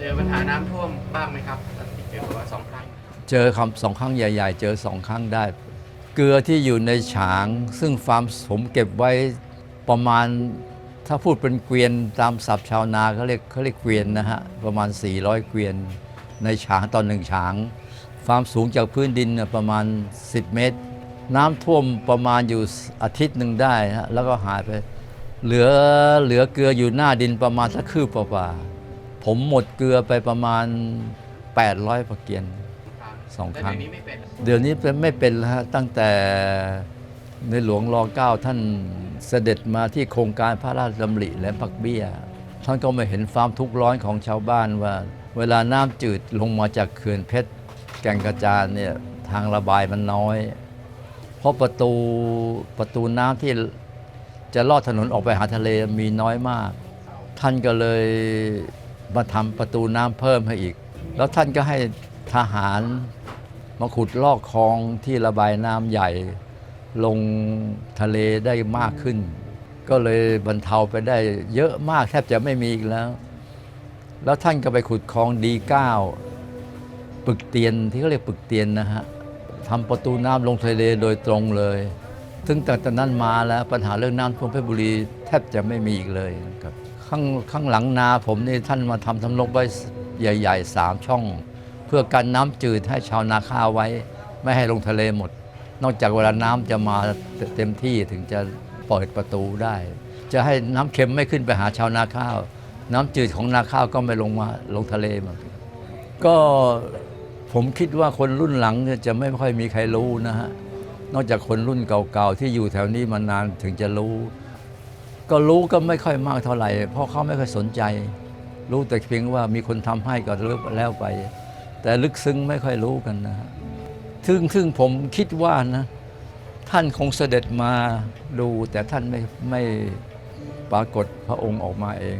จอปัญหาน้ำท่วมบ้างไหมครับตอนที่เจอว่าสองครั้งเจอคำสองครั้งใหญ่ ๆ เจอสองครั้งได้ เกลือที่อยู่ในฉาง ซึ่งฟาร์มผมเก็บไว้ประมาณถ้าพูดเป็นเกวียนตามศัพท์ชาวนาเขาเรียกเขาเรียกเกวียนนะฮะประมาณ 400 เกวียนในฉางตอนหนึ่งฉางฟาร์มสูงจากพื้นดินน่ะประมาณ 10 เมตร น้ำท่วมประมาณอยู่อาทิตย์หนึ่งได้ฮะแล้วก็หายไป เหลือเหลือเกลืออยู่หน้าดินประมาณสักคืบกว่าๆ ผมหมดเกลือไปประมาณ 800ประเกียนสองครั้งแต่เดี๋ยวนี้ไม่เป็นเดี๋ยวนี้เป็นไม่เป็นแล้วฮะตั้งแต่ในหลวงรอเก้าท่านเสด็จมาที่โครงการพระราชดำริและปักเบี้ย ท่านก็มาเห็นความทุกข์ร้อนของชาวบ้านว่า เวลาน้ำจืดลงมาจากเขื่อนเพชร แก่งกระจานเนี่ยทางระบายมันน้อย เพราะประตูประตูน้ำที่จะลอดถนนออกไปหาทะเลมีน้อยมาก ท่านก็เลย มาทำประตูน้ำเพิ่มให้อีก แล้วท่านก็ให้ทหารมาขุดลอกคลองที่ระบายน้ำใหญ่ ลงทะเลได้มากขึ้น ก็เลยบรรเทาไปได้เยอะมากแทบจะไม่มีอีกแล้ว แล้วท่านก็ไปขุดคลองดีเก้าปึกเตียนที่เขาเรียกปึกเตียนนะฮะทำประตูน้ำลงทะเลโดยตรงเลย ซึ่งแต่นั้นมาแล้วปัญหาเรื่องน้ำท่วมเพชรบุรีแทบจะไม่มีอีกเลยครับ ข้างข้างหลังนาผมนี่ท่านมาทำทำลกไว้ใหญ่ๆสามช่อง เพื่อกันน้ำจืดให้ชาวนาข้าวไว้ ไม่ให้ลงทะเลหมด นอกจากเวลาน้ำจะมาเต็มที่ถึงจะเปิดประตูได้ จะให้น้ำเค็มไม่ขึ้นไปหาชาวนาข้าว น้ำจืดของนาข้าวก็ไม่ลงมาลงทะเลมดก็ผมคิดว่าคนรุ่นหลังจะไม่ค่อยมีใครรู้นะฮะนอกจากคนรุ่นเก่าๆที่อยู่แถวนี้มานานถึงจะรู้ ก็รู้ก็ไม่ค่อยมากเท่าไหร่ เพราะเขาไม่ค่อยสนใจ รู้แต่เพียงว่ามีคนทำให้ก็แล้วไป แต่ลึกซึ้งไม่ค่อยรู้กันนะฮะซึ่งซึ่งผมคิดว่านะ ท่านคงเสด็จมาดู แต่ท่านไม่ไม่ปรากฏพระองค์ออกมาเอง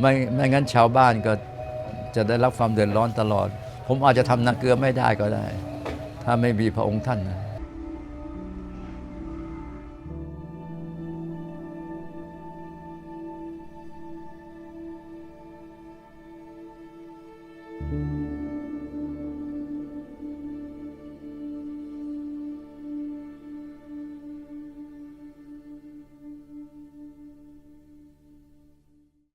ไม่ไม่งั้นชาวบ้านก็จะได้รับความเดือดร้อนตลอด ผมอาจจะทำนาเกลือไม่ได้ก็ได้ ถ้าไม่มีพระองค์ท่านนะ